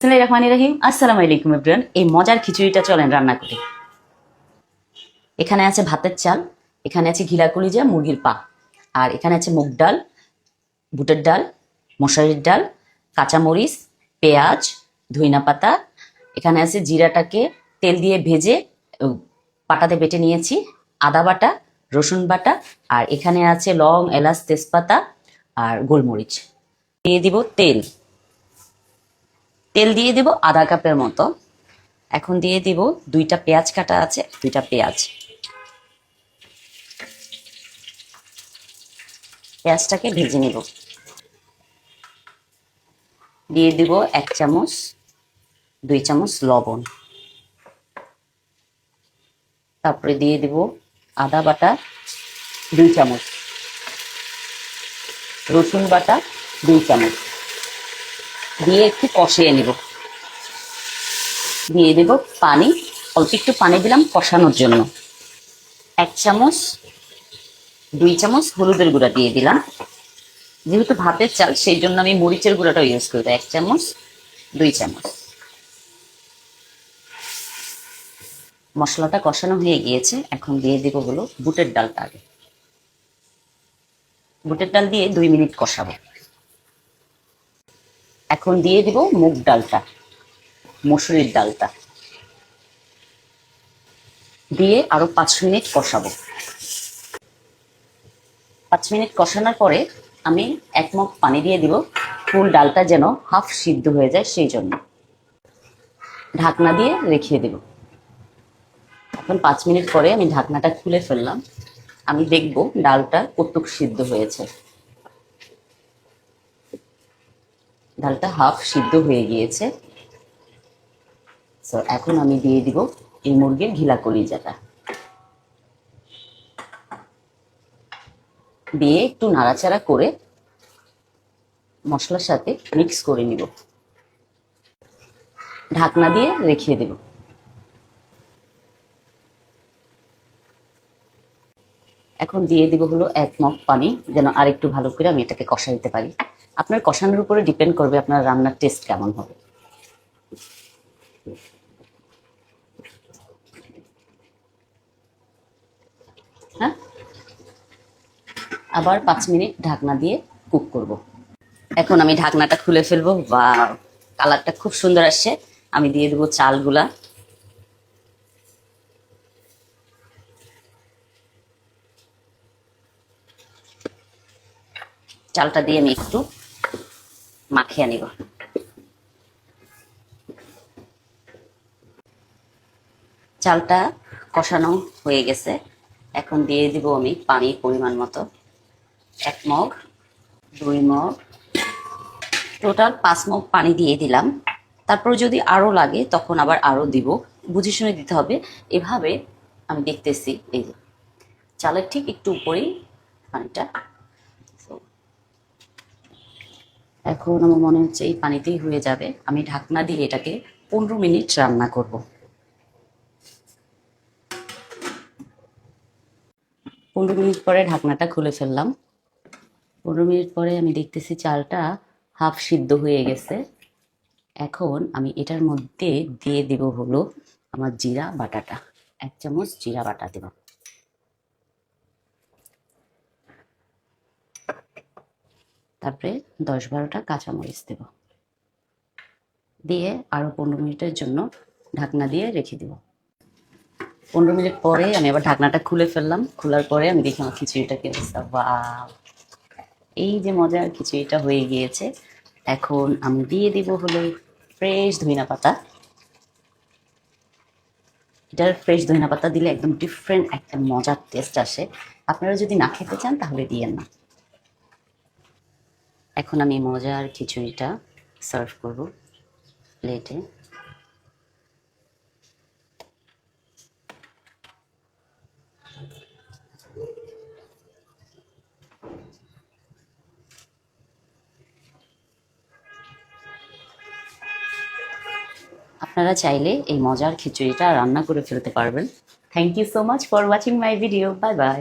বিসমিল্লাহির রহমানির রহিম আলাইকুম এই মজার খিচুড়িটা চলেন রান্না করি। এখানে আছে ভাতের চাল, এখানে আছে ঘিলা কলিজা, মুরগির পা। আর এখানে আছে মুগ ডাল, বুটের ডাল মশারির ডাল, কাঁচামরিচ, পেঁয়াজ ধইনা পাতা এখানে আছে জিরাটাকে তেল দিয়ে ভেজে পাটাতে বেটে নিয়েছি। আদা বাটা, রসুন বাটা, আর এখানে আছে লং, এলাচ, তেজপাতা, আর গোলমরিচ। দিয়ে দিব তেল। তেল দিয়ে দিব আধা কাপের মতো। এখন দিয়ে দিব দুইটা পেঁয়াজ কাটা আছে, দুইটা পেঁয়াজ। পেঁয়াজটাকে ভেজে নিব। দিয়ে দিব এক চামচ, দুই চামচ লবণ। তারপরে দিয়ে দিব আদা বাটা, দুই চামচ। রসুন বাটা, দুই চামচ। দিয়ে একটু কষিয়ে নিব। দিয়ে দেব পানি। অল্প একটু পানি দিলাম কষানোর জন্য। এক চামচ, দুই চামচ হলুদের গুঁড়া দিয়ে দিলাম। যেহেতু ভাতের চাল, সেই জন্য আমি মরিচের গুঁড়াটা ইউজ করব এক চামচ, দুই চামচ। মশলাটা কষানো হয়ে গিয়েছে। এখন দিয়ে দেবো হলো বুটের ডালটা আগে। বুটের ডাল দিয়ে দুই মিনিট কষাবো। এখন দিয়ে দিব মুগ ডালটা, মসুরির ডালটা। দিয়ে আরও পাঁচ মিনিট কষাবো। পাঁচ মিনিট কষানোর পরে আমি এক মগ পানি দিয়ে দিব, ফুল ডালটা যেন হাফ সিদ্ধ হয়ে যায় সেই জন্য। ঢাকনা দিয়ে রেখে দেব। এখন পাঁচ মিনিট পরে আমি ঢাকনাটা খুলে ফেললাম। আমি দেখব ডালটা কতটুক সিদ্ধ হয়েছে। ডালটা হাফ সিদ্ধ হয়ে গিয়েছে। সো এখন আমি দিয়ে দিব এই মুরগির ঘিলা কলিজাটা। দিয়ে একটু নাড়াচাড়া করে মশলার সাথে মিক্স করে নিব। ঢাকনা দিয়ে রেখে দেব। এখন দিয়ে দিব হলো এক মগ পানি, যেন আর একটু ভালো করে আমি এটাকে কষা দিতে পারি। আপনার কষানোর উপরে ডিপেন্ড করবে আপনার রান্নার টেস্ট কেমন হবে। হ্যাঁ? আবার পাঁচ মিনিট ঢাকনা দিয়ে কুক করব। এখন আমি ঢাকনাটা খুলে ফেলব। বা কালারটা খুব সুন্দর আসছে। আমি দিয়ে দেবো চালগুলা। চালটা দিয়ে আমি একটু মাখিয়ে নিব। চালটা কষানো হয়ে গেছে। এখন দিয়ে দিব আমি পানি পরিমাণ মতো। এক মগ, দুই মগ, টোটাল পাঁচ মগ পানি দিয়ে দিলাম। তারপর যদি আরও লাগে তখন আবার আরও দিব। বুঝে শুনে দিতে হবে। এভাবে আমি দেখতেছি এই চালের ঠিক একটু উপরেই পানিটা এখন আমার মনে হচ্ছে এই পানিতেই হয়ে যাবে। আমি ঢাকনা দিয়ে এটাকে পনেরো মিনিট রান্না করব। পনেরো মিনিট পরে ঢাকনাটা খুলে ফেললাম। পনেরো মিনিট পরে আমি দেখতেছি চালটা হাফ সিদ্ধ হয়ে গেছে। এখন আমি এটার মধ্যে দিয়ে দেব হলো আমার জিরা বাটাটা। এক চামচ জিরা বাটা দেব। তারপরে দশ বারোটা কাঁচামরিচ দেব। দিয়ে আরও পনেরো মিনিটের জন্য ঢাকনা দিয়ে রেখে দেব। পনেরো মিনিট পরে আমি আবার ঢাকনাটা খুলে ফেললাম। খোলার পরে আমি দেখি আমার খিচুড়িটা কি অবস্থা Wow! এই যে মজার খিচুড়িটা হয়ে গিয়েছে। এখন আমি দিয়ে দিব হলো ফ্রেশ ধইনা পাতা। এটার ফ্রেশ ধইনা পাতা দিলে একদম ডিফারেন্ট একটা মজার টেস্ট আসে। আপনারা যদি না খেতে চান তাহলে দিয়েন না। এখন আমি মজার খিচুড়িটা সার্ভ করব প্লেটে আপনারা চাইলে এই মজার খিচুড়িটা রান্না করে ফেলতে পারবেন। Thank you so much for watching my video bye bye